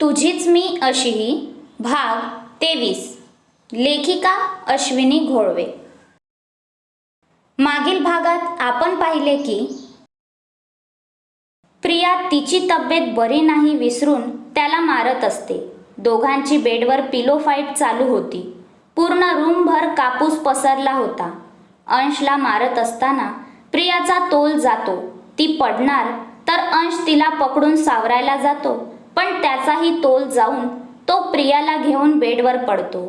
तुझीच मी अशीही भाग तेवीस. लेखिका अश्विनी घोळवे मागील भागात आपण पाहिले की प्रिया तिची तब्येत बरी नाही विसरून त्याला मारत असते. दोघांची बेडवर पिलो फाईट चालू होती. पूर्ण रूमभर कापूस पसरला होता. अंशला मारत असताना प्रियाचा तोल जातो. ती पडणार तर अंश तिला पकडून सावरायला जातो. पण त्याचाही तोल जाऊन तो प्रियाला घेऊन बेडवर पडतो.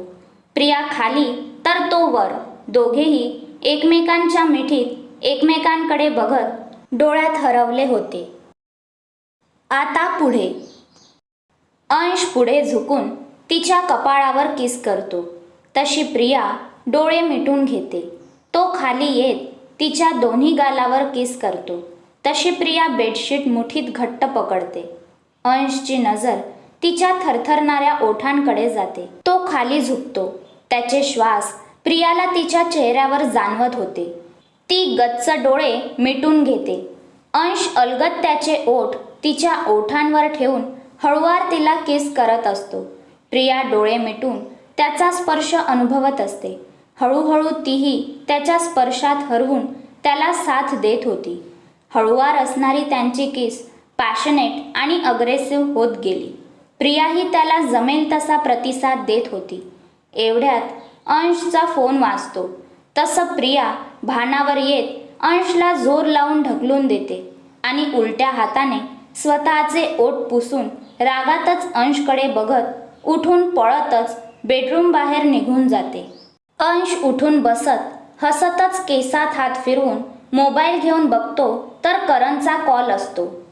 प्रिया खाली तर तो वर. दोघेही एकमेकांच्या मिठीत एकमेकांकडे बघत डोळ्यात हरवले होते. आता पुढे. अंश पुढे झुकून तिच्या कपाळावर किस करतो. तशी प्रिया डोळे मिटून घेते. तो खाली येत तिच्या दोन्ही गालावर किस करतो. तशी प्रिया बेडशीट मुठीत घट्ट पकडते. अंशची नजर तिच्या थरथरणाऱ्या ओठांकडे जाते. तो खाली झुकतो. त्याचे श्वास प्रियाला तिच्या चेहऱ्यावर जाणवत होते. ती गच्च डोळे मिटून घेते. अंश अलगत त्याचे ओठ तिच्या ओठांवर ठेवून हळुवार तिला किस करत असतो. प्रिया डोळे मिटून त्याचा स्पर्श अनुभवत असते. हळूहळू तीही त्याच्या स्पर्शात हरवून त्याला साथ देत होती. हळुवार असणारी त्यांची किस पॅशनेट आणि अग्रेसिव्ह होत गेली. प्रियाही त्याला जमेल तसा प्रतिसाद देत होती. एवढ्यात अंशचा फोन वाजतो. तसं प्रिया भानावर येत अंशला जोर लावून ढकलून देते आणि उलट्या हाताने स्वतःचे ओठ पुसून रागातच अंशकडे बघत उठून पळतच बेडरूम बाहेर निघून जाते. अंश उठून बसत हसतच केसात हात फिरवून मोबाईल घेऊन बघतो तर करणचा कॉल असतो.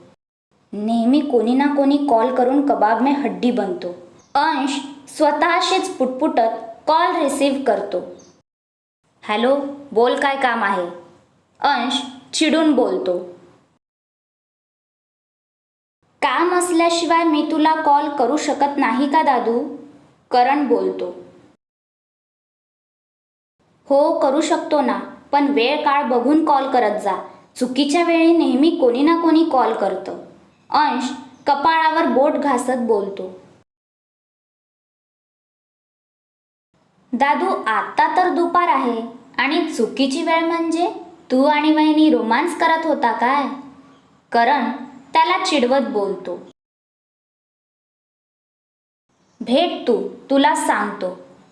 नेहमी कोणी ना कोणी कॉल करून कबाब में हड्डी बनतो. अंश स्वतःशीच पुटपुटत कॉल रिसीव्ह करतो. हॅलो बोल काय काम आहे? अंश चिडून बोलतो. काम असल्याशिवाय मी तुला कॉल करू शकत नाही का दादू? करण बोलतो. हो करू शकतो ना पण वेळ काळ बघून कॉल करत जा. चुकीच्या वेळी नेहमी कोणी ना कोणी कॉल करतं. अंश कपाळावर बोट घासत बोलतो. दादू आत्ता तर दुपार आहे आणि चुकीची वेळ म्हणजे? तू आणि वहिनी रोमांस करत होता काय? करण त्याला चिडवत बोलतो. भेट तू तुला सांगतो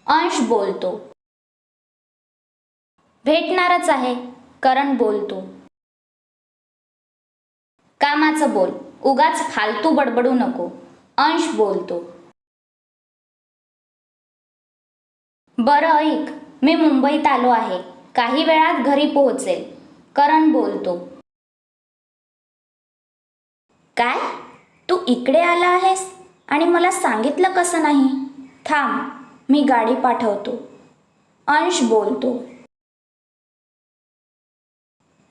अंश बोलतो. भेटणारच आहे करण बोलतो. कामाचं बोल. उगाच फालतू बडबडू नको. अंश बोलतो. बरं ऐक मी मुंबईत आलो आहे. काही वेळात घरी पोहोचेल. करण बोलतो. काय? तू इकडे आला आहेस? आणि मला सांगितलं कसं नाही? थांब मी गाडी पाठवतो. अंश बोलतो.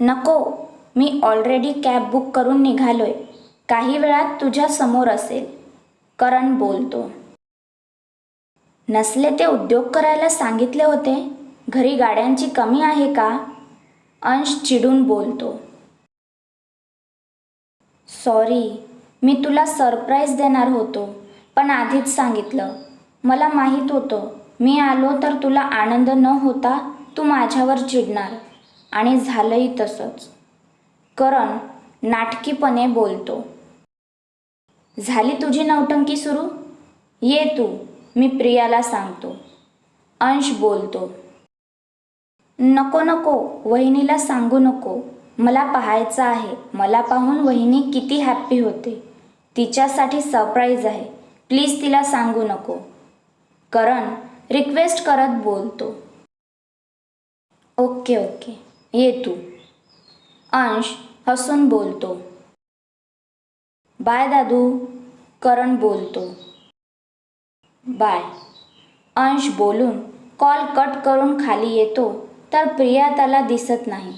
नको मी ऑलरेडी कॅब बुक करून निघालोय. काही वेळात तुझ्या समोर असेल. करण बोलतो. नसले ते उद्योग करायला सांगितले होते. घरी गाड्यांची कमी आहे का? अंश चिडून बोलतो. सॉरी मी तुला सरप्राईज देणार होतो. पण आधीच सांगितलं. मला माहीत होतं. मी आलो तर तुला आनंद न होता तू माझ्यावर चिडणार. आणि झालंही तसंच. करण नाटकीपणे बोलतो. झाली तुझी नौटंकी सुरू? ये तू मी प्रियाला सांगतो. अंश बोलतो. नको नको वहिनीला सांगू नको. मला पाहायचं आहे. मला पाहून वहिनी किती हॅप्पी होते. तिच्यासाठी सरप्राईज आहे. प्लीज तिला सांगू नको. करण रिक्वेस्ट करत बोलतो. Okay okay. ये तू. अंश हसून बोलतो. बाय दादू करण बोलतो. बाय. अंश बोलून कॉल कट करून खाली येतो तर प्रिया त्याला दिसत नाही.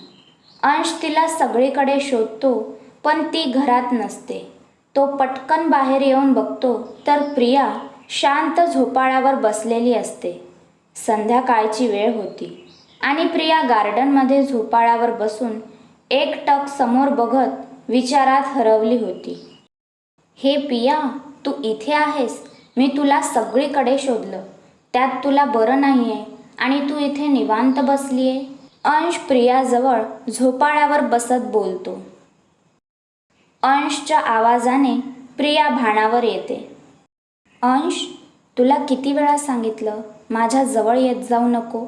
अंश तिला सगळीकडे शोधतो पण ती घरात नसते. तो पटकन बाहेर येऊन बघतो तर प्रिया शांत झोपाळ्यावर बसलेली असते. संध्याकाळची वेळ होती आणि प्रिया गार्डनमध्ये झोपाळ्यावर बसून एक टक समोर बघत विचारात हरवली होती. हे पिया तू इथे आहेस. मी तुला सगळीकडे शोधलं. त्यात तुला बरं नाही आहे आणि तू इथे निवांत बसली आहे अंश प्रियाजवळ झोपाळ्यावर बसत बोलतो. अंशच्या आवाजाने प्रिया भाणावर येते. अंश तुला किती वेळा सांगितलं माझ्या जवळ येत जाऊ नको?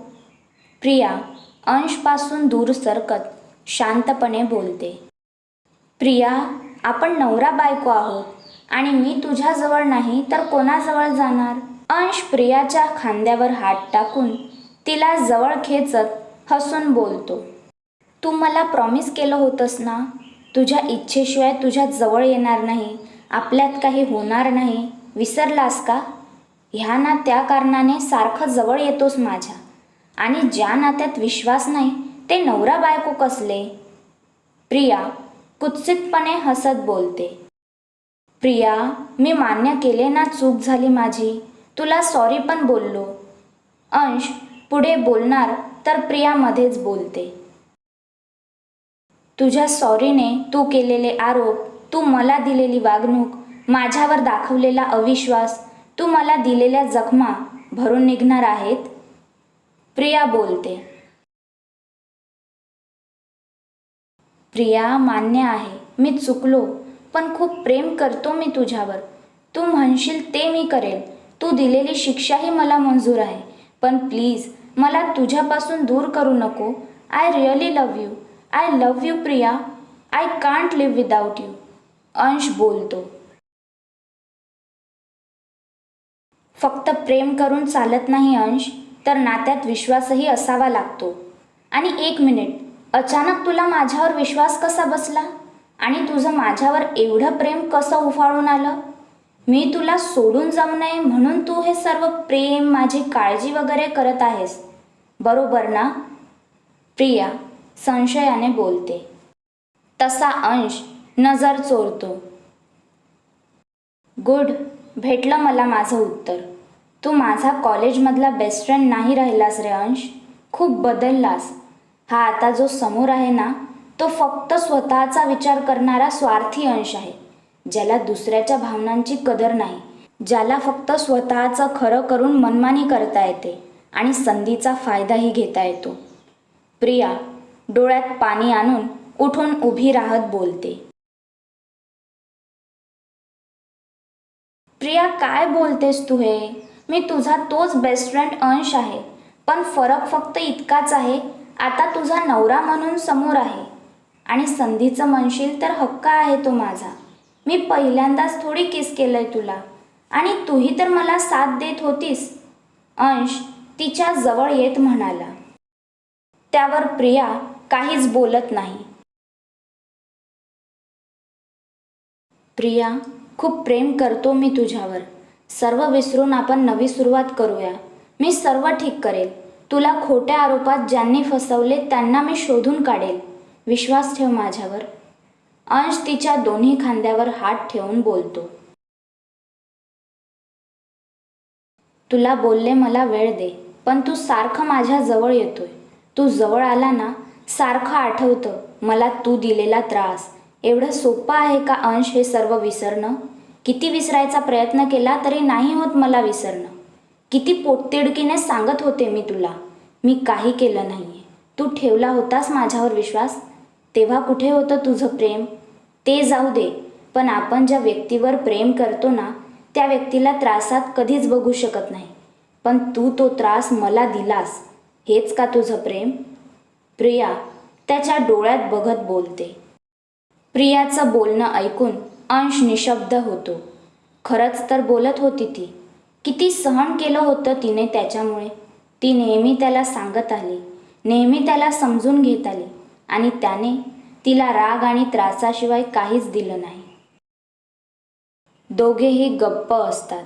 प्रिया अंशपासून दूर सरकत शांतपणे बोलते. प्रिया आपण नवरा बायको आहोत. आणि मी तुझ्याजवळ नाही तर कोणाजवळ जाणार? अंश प्रियाच्या खांद्यावर हात टाकून तिला जवळ खेचत हसून बोलतो. तू मला प्रॉमिस केलं होतंस ना? तुझ्या इच्छेशिवाय तुझ्या जवळ येणार नाही. आपल्यात काही होणार नाही. विसरलास का? ह्या ना त्या कारणाने सारखं जवळ येतोस माझ्या. आणि ज्या नात्यात विश्वास नाही ते नवरा बायको कसले? प्रिया कुत्सितपणे हसत बोलते. प्रिया मी मान्य केले ना चूक झाली माझी. तुला सॉरी पण बोललो. अंश पुढे बोलणार तर प्रियामध्येच बोलते. तुझ्या सॉरीने तू केलेले आरोप तू मला दिलेली वागणूक माझ्यावर दाखवलेला अविश्वास तू मला दिलेल्या जखमा भरून निघणार आहेत? प्रिया बोलते. प्रिया मान्य आहे मी चुकलो. पण खूप प्रेम करतो मी तुझ्यावर. तू म्हणशील ते मी करेल. तू दिलेली शिक्षाही मला मंजूर आहे. पण प्लीज मला तुझ्यापासून दूर करू नको. I really love you I love you Priya. I can't live without you Ansh बोलतो. फक्त प्रेम करून चालत नाही अंश तर नात्यात विश्वासही असावा लागतो. आणि एक मिनिट अचानक तुला माझ्यावर विश्वास कसा बसला? आणि तुझं माझ्यावर एवढं प्रेम कसं उफाळून आलं? मी तुला सोडून जाऊ नये म्हणून तू हे सर्व प्रेम माझी काळजी वगैरे करत आहेस. बरोबर ना? प्रिया संशयाने बोलते. तसा अंश नजर चोरतो. गुड भेटलं मला माझं उत्तर. तू माझा कॉलेजमधला बेस्ट फ्रेंड नाही राहिलास रे अंश. खूप बदललास. हा आता जो समोर आहे ना तो फक्त स्वतःचा विचार करणारा स्वार्थी अंश आहे ज्याला दुसऱ्याच्या भावनांची कदर नाही ज्याला फक्त स्वतःचं खरं करून मनमानी करता येते आणि संधीचा फायदाही घेता येतो. प्रिया डोळ्यात पाणी आणून उठून उभी राहत बोलते. प्रिया काय बोलतेस तू हे? मी तुझा तोच बेस्ट फ्रेंड अंश आहे पण फरक फक्त इतकाच आहे आता तुझा नवरा म्हणून समोर आहे. आणि संधीचं म्हणशील तर हक्क आहे तो माझा. मी पहिल्यांदाच थोडी किस केलंय तुला. आणि तूही तर मला साथ देत होतीस. अंश तिच्या जवळ येत म्हणाला. त्यावर प्रिया काहीच बोलत नाही. प्रिया खूप प्रेम करतो मी तुझ्यावर. सर्व विसरून आपण नवी सुरुवात करूया. मी सर्व ठीक करेल. तुला खोट्या आरोपात ज्यांनी फसवले त्यांना मी शोधून काढेल. विश्वास ठेव माझ्यावर. अंश तिच्या दोन्ही खांद्यावर हात ठेवून बोलतो. तुला बोलले मला वेळ दे पण तू सारखं माझ्या जवळ येतोय. तू जवळ आला ना सारखं आठवतं मला तू दिलेला त्रास. एवढं सोपं आहे का अंश हे सर्व विसरणं? किती विसरायचा प्रयत्न केला तरी नाही होत मला विसरणं. किती पोटतिडकीने सांगत होते मी तुला. मी काही केलं नाही तू ठेवला होतास माझ्यावर विश्वास? तेव्हा कुठे होतं तुझं प्रेम? ते जाऊ दे. पण आपण ज्या व्यक्तीवर प्रेम करतो ना त्या व्यक्तीला त्रासात कधीच बघू शकत नाही. पण तू तो त्रास मला दिलास. हेच का तुझं प्रेम? प्रिया त्याच्या डोळ्यात बघत बोलते. प्रियाचं बोलणं ऐकून अंश निशब्द होतो. खरंच तर बोलत होती ती. किती सहन केलं होतं तिने त्याच्यामुळे. ती नेहमी त्याला सांगत आली. नेहमी त्याला समजून घेत आली. आणि त्याने तिला राग आणि त्रासाशिवाय काहीच दिलं नाही. दोघेही गप्प असतात.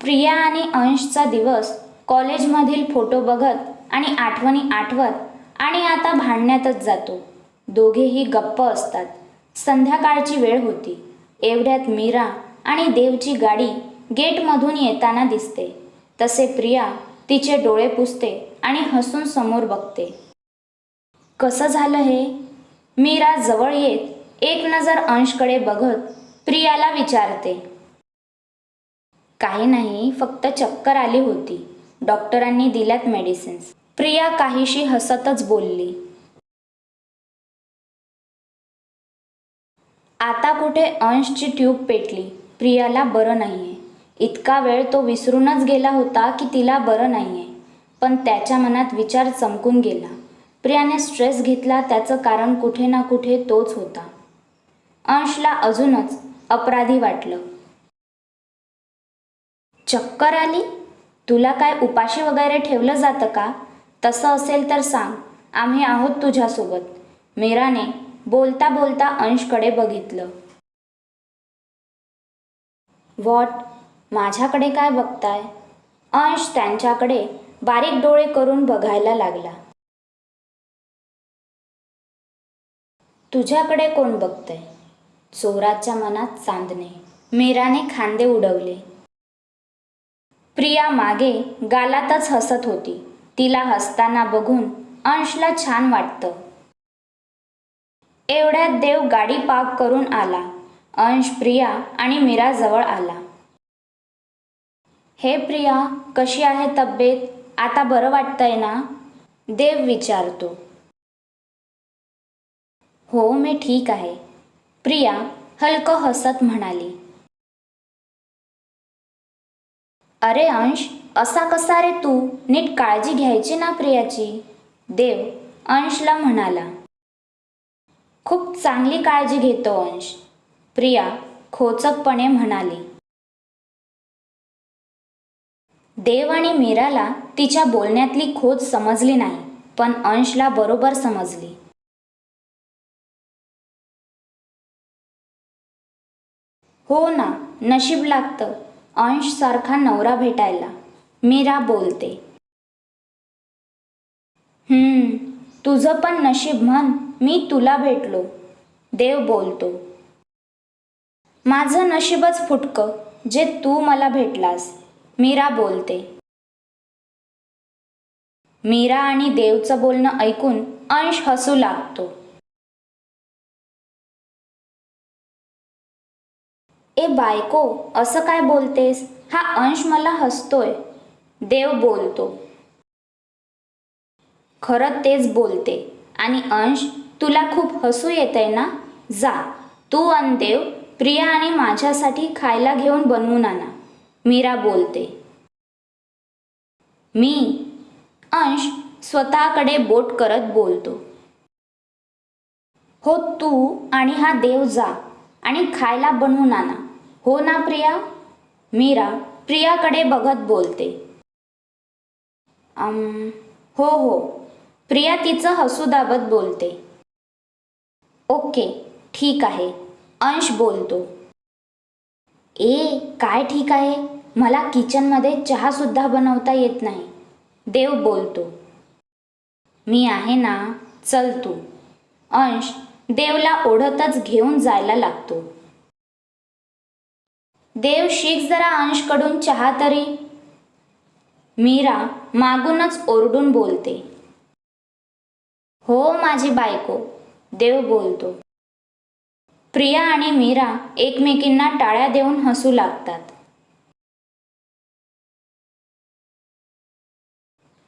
प्रिया आणि अंशचा दिवस कॉलेजमधील फोटो बघत आणि आठवणी आठवत आणि आता भांडण्यातच जातो. दोघेही गप्प असतात. संध्याकाळची वेळ होती. एवढ्यात मीरा आणि देवची गाडी गेटमधून येताना दिसते. तसे प्रिया तिचे डोळे पुसते आणि हसून समोर बघते. कसं झालं हे? मीरा जवळ येत एक नजर अंशकडे बघत प्रियाला विचारते. काही नाही फक्त चक्कर आली होती. डॉक्टरांनी दिल्यात मेडिसिन्स. प्रिया काहीशी हसतच बोलली. आता कुठे अंशची ट्यूब पेटली? प्रियाला बरं नाहीये. इतका वेळ तो विसरूनच गेला होता की तिला बरं नाहीये. पण त्याच्या मनात विचार चमकून गेला. प्रियाने स्ट्रेस घेतला त्याचं कारण कुठे ना कुठे तोच होता. अंशला अजूनच अपराधी वाटलं. चक्कर आली? तुला काय उपाशी वगैरे ठेवलं जातं का? तसं असेल तर सांग. आम्ही आहोत तुझ्यासोबत. मीराने बोलता बोलता अंशकडे बघितलं. वॉट? माझ्याकडे काय बघताय? अंश त्यांच्याकडे बारीक डोळे करून बघायला लागला. तुझ्याकडे कोण बघतंय? चोराच्या मनात चांदणे. मीराने खांदे उडवले. प्रिया मागे गालातच हसत होती. तिला हसताना बघून अंशला छान वाटतं. एवढ्यात देव गाडी पार्क करून आला. अंश प्रिया आणि मीरा जवळ आला. हे प्रिया कशी आहे तब्येत? आता बरं वाटतंय ना? देव विचारतो. हो मी ठीक आहे. प्रिया हलकं हसत म्हणाली. अरे अंश असा कसा रे तू? नीट काळजी घ्यायची ना प्रियाची? देव अंशला म्हणाला. खूप चांगली काळजी घेतो अंश प्रिया खोचकपणे म्हणाली. देव आणि मीराला तिच्या बोलण्यातली खोच समजली नाही पण अंशला बरोबर समजली. हो ना नशीब लागतं. अंशसारखा नवरा भेटायला. मीरा बोलते. हम्म तुझं पण नशीब म्हण मी तुला भेटलो. देव बोलतो. माझं नशीबच फुटकं जे तू मला भेटलास. मीरा बोलते. मीरा आणि देवचं बोलणं ऐकून अंश हसू लागतो. ए बायको असं काय बोलतेस? हा अंश मला हसतोय. देव बोलतो. खरं तेच बोलते. आणि अंश तुला खूप हसू येतंय ना? जा तू आणि देव प्रिया आणि माझ्यासाठी खायला घेऊन बनवून आणा. मीरा बोलते. मी? अंश स्वतःकडे बोट करत बोलतो. हो तू आणि हा देव जा आणि खायला बनवून आणा. हो ना प्रिया? मीरा प्रियाकडे बघत बोलते. अम, हो हो. प्रिया तिचं हसू दाबत बोलते. ओके ठीक आहे. अंश बोलतो. ए काय ठीक आहे? मला किचनमध्ये चहासुद्धा बनवता येत नाही. देव बोलतो. मी आहे ना चल तू. अंश देवला ओढतच घेऊन जायला लागतो. देव शीख जरा अंशकडून चहा तरी. मीरा मागूनच ओरडून बोलते. हो माझी बायको देव बोलतो. प्रिया आणि मीरा एकमेकींना टाळ्या देऊन हसू लागतात.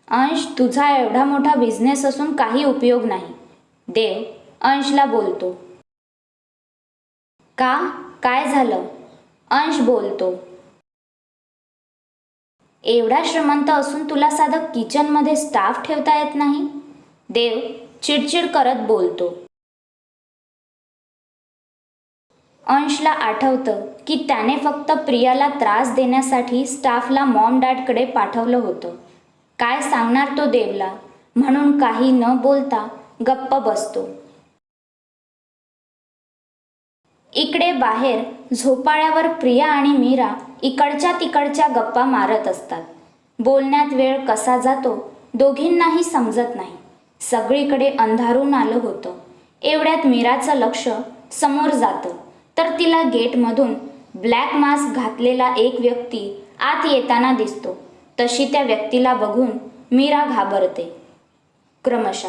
अंश तुझा एवढा मोठा बिझनेस असून काही उपयोग नाही. देव अंशला बोलतो. का? काय झालं? अंश बोलतो. एवढा श्रीमंत असून तुला साधं किचनमध्ये स्टाफ ठेवता येत नाही? देव चिडचिड करत बोलतो. अंशला आठवतं की त्याने फक्त प्रियाला त्रास देण्यासाठी स्टाफला मॉम डॅडकडे पाठवलं होतं. काय सांगणार तो देवला? म्हणून काही न बोलता गप्प बसतो. इकडे बाहेर झोपाळ्यावर प्रिया आणि मीरा इकडच्या तिकडच्या गप्पा मारत असतात. बोलण्यात वेळ कसा जातो दोघींनाही समजत नाही. सगळीकडे अंधारून आलं होतं. एवढ्यात मीराचं लक्ष समोर जातं. तर तिला गेटमधून ब्लॅक मास्क घातलेला एक व्यक्ती आत येताना दिसतो. तशी त्या व्यक्तीला बघून मीरा घाबरते. क्रमशः